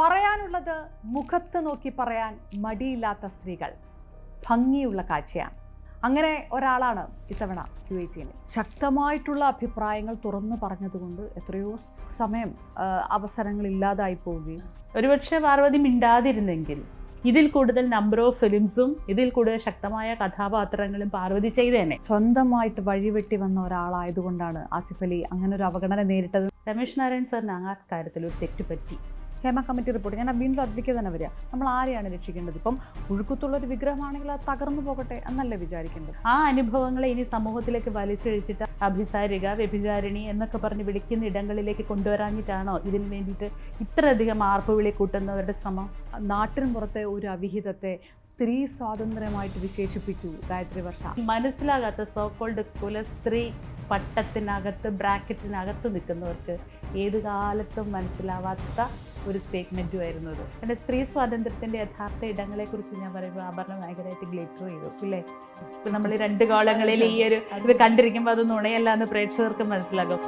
പറയാനുള്ളത് മുഖത്ത് നോക്കി പറയാൻ മടിയില്ലാത്ത സ്ത്രീകൾ. ഭംഗിയുള്ള കാഴ്ചയാണ്. അങ്ങനെ ഒരാളാണ് ഇത്തവണ ക്യു ടിയിൽ ശക്തമായിട്ടുള്ള അഭിപ്രായങ്ങൾ തുറന്നു പറഞ്ഞതുകൊണ്ട് എത്രയോ സമയം അവസരങ്ങൾ ഇല്ലാതായി പോവുകയും. ഒരുപക്ഷെ പാർവതി മിണ്ടാതിരുന്നെങ്കിൽ ഇതിൽ കൂടുതൽ നമ്പർ ഓഫ് ഫിലിംസും ഇതിൽ കൂടുതൽ ശക്തമായ കഥാപാത്രങ്ങളും പാർവതി ചെയ്തേനെ. സ്വന്തമായിട്ട് വഴിവെട്ടി വന്ന ഒരാളായതുകൊണ്ടാണ് ആസിഫ് അലി അങ്ങനെ ഒരു അവഗണന നേരിട്ടത്. രമേശ് നാരായൺ സാറിന് ആ കാര്യത്തിൽ ഒരു തെറ്റ് പറ്റി ഹേമ കമ്മിറ്റി റിപ്പോർട്ട്. ഞാൻ വീണ്ടും അതിലേക്ക് തന്നെ വരിക. നമ്മൾ ആരെയാണ് രക്ഷിക്കേണ്ടത്? ഇപ്പം ഒഴുക്കത്തുള്ള ഒരു വിഗ്രഹമാണെങ്കിൽ അത് തകർന്നു പോകട്ടെ എന്നല്ലേ വിചാരിക്കേണ്ടത്? ആ അനുഭവങ്ങളെ ഇനി സമൂഹത്തിലേക്ക് വലിച്ചഴിച്ചിട്ട് അഭിസാരിക വ്യഭിചാരിണി എന്നൊക്കെ പറഞ്ഞ് വിളിക്കുന്ന ഇടങ്ങളിലേക്ക് കൊണ്ടുവരാഞ്ഞിട്ടാണോ ഇതിന് വേണ്ടിയിട്ട് ഇത്രയധികം ആർപ്പ് വിളി കൂട്ടുന്നവരുടെ ശ്രമം? നാട്ടിൻ പുറത്തെ ഒരു അവിഹിതത്തെ സ്ത്രീ സ്വാതന്ത്ര്യമായിട്ട് വിശേഷിപ്പിച്ചു ഗായത്രി വർഷ. മനസ്സിലാകാത്ത സോക്കോൾഡ് കുലസ്ത്രീ പട്ടത്തിനകത്ത് ബ്രാക്കറ്റിനകത്ത് നിൽക്കുന്നവർക്ക് ഏത് കാലത്തും മനസ്സിലാവാത്ത ഒരു സ്റ്റേറ്റ്മെന്റും ആയിരുന്നു അത് എന്റെ സ്ത്രീ സ്വാതന്ത്ര്യത്തിന്റെ യഥാർത്ഥ ഇടങ്ങളെക്കുറിച്ച് ഞാൻ പറയുമ്പോൾ ആഭരണ ഭയങ്കരമായിട്ട് ഗ്ലിറ്റർ ചെയ്തു ഇല്ലേ? ഇപ്പം നമ്മൾ രണ്ട് കോളങ്ങളിൽ ഈ ഒരു ഇത് കണ്ടിരിക്കുമ്പോൾ അത് നുണയല്ല എന്ന് പ്രേക്ഷകർക്ക് മനസ്സിലാകും.